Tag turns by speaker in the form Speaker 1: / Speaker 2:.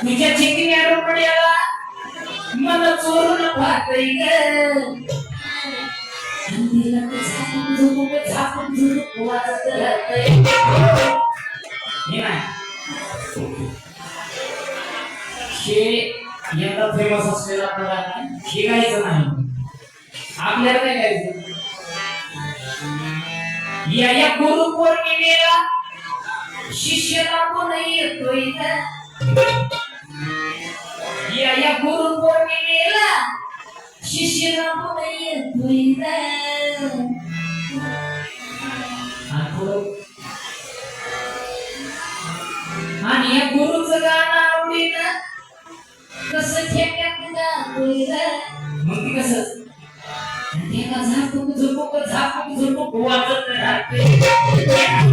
Speaker 1: तुझ्या चिकन्या रोपड्याला मला चोरून पाहतोय यंदा फेमस असलेला प्रकार हे गायचं नाही. आपल्याला काय गायचं. या गुरु पौर्णिमेला शिष्याला कोण येतोय ना या या गुरु पौर्णिमेला शिष्याला कोण येतोय ना आणि या गुरुचं गाणं आवडे ना कसं ठेक्यात गातोय मग ती कसं? एका झापूक झुपूक झापूक झुपूक वाजत Yeah.